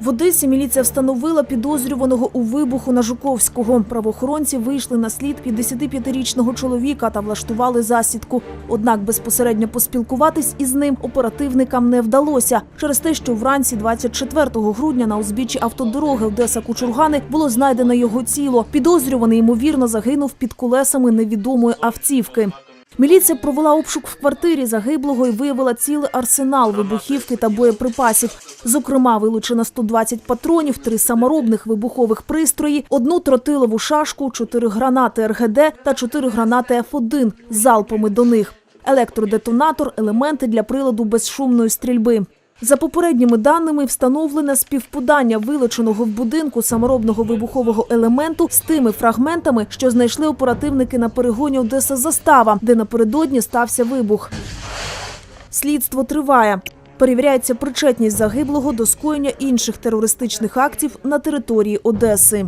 В Одесі міліція встановила підозрюваного у вибуху на Жуковського. Правоохоронці вийшли на слід 55-річного чоловіка та влаштували засідку. Однак безпосередньо поспілкуватись із ним оперативникам не вдалося через те, що вранці 24 грудня на узбіччі автодороги Одеса Кучургани було знайдено його тіло. Підозрюваний ймовірно загинув під колесами невідомої автівки. Міліція провела обшук в квартирі загиблого і виявила цілий арсенал вибухівки та боєприпасів. Зокрема, вилучено 120 патронів, три саморобних вибухових пристрої, одну тротилову шашку, чотири гранати РГД та чотири гранати Ф1 з залпами до них. Електродетонатор, елементи для приладу безшумної стрільби. За попередніми даними, встановлене співпадання вилученого в будинку саморобного вибухового елементу з тими фрагментами, що знайшли оперативники на перегоні Одеса Застава, де напередодні стався вибух. Слідство триває. Перевіряється причетність загиблого до скоєння інших терористичних актів на території Одеси.